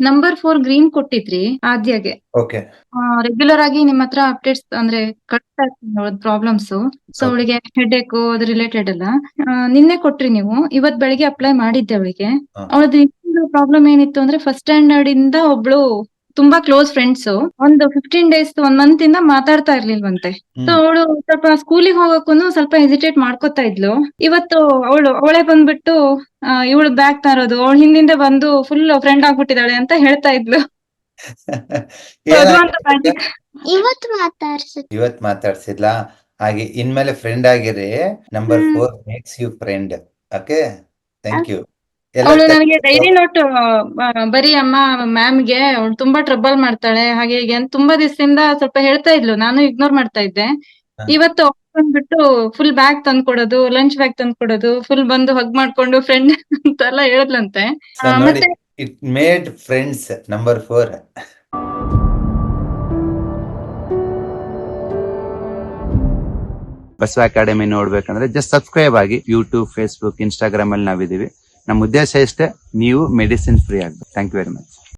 Number four green ಕೊಟ್ಟಿದ್ರಿ ಆದ್ಯಾಗೆ. Okay regular ಆಗಿ ನಿಮ್ ಹತ್ರ ಅಪ್ಡೇಟ್ಸ್ ಅಂದ್ರೆ ಕಟ್ ಪ್ರಾಬ್ಲಮ್ಸ್ ಸೊ. ಅವಳಿಗೆ ಹೆಡ್ ಏಕ್ ಅದ್ರ ರಿಲೇಟೆಡ್ ಎಲ್ಲ ನಿನ್ನೆ ಕೊಟ್ರಿ ನೀವು. ಇವತ್ ಬೆಳಿಗ್ಗೆ ಅಪ್ಲೈ ಮಾಡಿದ್ದೆ ಅವಳಿಗೆ. ಅವಳದ್ ಅವಳದ್ದು ಪ್ರಾಬ್ಲಮ್ ಏನಿತ್ತು ಅಂದ್ರೆ ಫಸ್ಟ್ ಸ್ಟ್ಯಾಂಡರ್ಡ್ ಇಂದ ಒಬ್ಳು ತುಂಬಾ ಕ್ಲೋಸ್ ಫ್ರೆಂಡ್ಸ್ ಒಂದು ಫಿಫ್ಟೀನ್ ಡೇಸ್ ಒಂದ್ ಮಂತ್ ಇಂದ ಮಾತಾಡ್ತಾ ಇರ್ಲಿಲ್ವಂತೆ. ಸೊ ಅವಳು ಸ್ವಲ್ಪ ಸ್ಕೂಲಿಗೆ ಹೋಗಕ್ಕೂ ಸ್ವಲ್ಪ ಹೆಸಿಟೇಟ್ ಮಾಡ್ಕೊತಾ ಇದ್ಲು. ಇವತ್ತು ಅವಳು ಅವಳೆ ಬಂದ್ಬಿಟ್ಟು ಇವಳು ಬ್ಯಾಗ್ ತರೋದು ಅವಳು ಹಿಂದಿಂದ ಬಂದು ಫುಲ್ ಫ್ರೆಂಡ್ ಆಗ್ಬಿಟ್ಟಿದ್ದಾಳೆ ಅಂತ ಹೇಳ್ತಾ ಇದ್ಲು. ಇವತ್ ಮಾತಾಡ್ಸಿಲ್ಲ ಹಾಗೆ ಇನ್ಮೇಲೆ ಫ್ರೆಂಡ್ ಆಗಿರಿ number. Four makes you friend okay thank you ಅವಳು ನನಗೆ ಡೈರಿ ನೋಟ್ ಬರೀ ಅಮ್ಮ ಮ್ಯಾಮ್ಗೆ ಅವಳು ತುಂಬಾ ಟ್ರಬಲ್ ಮಾಡ್ತಾಳೆ. ಹಾಗೆ ಹೀಗೆ ಅಂತ ತುಂಬಾ ದಿವಸದಿಂದ ಸ್ವಲ್ಪ ಹೇಳ್ತಾ ಇದ್ಲು. ನಾನು ಇಗ್ನೋರ್ ಮಾಡ್ತಾ ಇದ್ದೆ. ಇವತ್ತು ಬಂದ್ಬಿಟ್ಟು ಫುಲ್ ಬ್ಯಾಗ್ ತಂದ್ಕೊಡೋದು ಲಂಚ್ ಬ್ಯಾಗ್ ತಂದ್ಕೊಡೋದು ಫುಲ್ ಬಂದು ಹಗ್ ಮಾಡ್ಕೊಂಡು ಫ್ರೆಂಡ್ ಅಂತೆಲ್ಲ ಹೇಳಿದ್ಲಂತೆ. ಹೇಳದ್ಲಂತೆ ಮತ್ತೆ it made friends number four Basava academy ನೋಡ್ಬೇಕಂದ್ರೆ ಜಸ್ಟ್ ಸಬ್ಸ್ಕ್ರೈಬ್ ಆಗಿ ಯೂಟ್ಯೂಬ್ ಫೇಸ್ಬುಕ್ ಇನ್ಸ್ಟಾಗ್ರಾಮ್ ಅಲ್ಲಿ ನಾವಿದೀವಿ ನಮ್ಮ ಉದ್ದೇಶ ಇಷ್ಟೇ ನೀವು ಮೆಡಿಸಿನ್ ಫ್ರೀ ಆಗ್ಬೇಕು. Thank you very much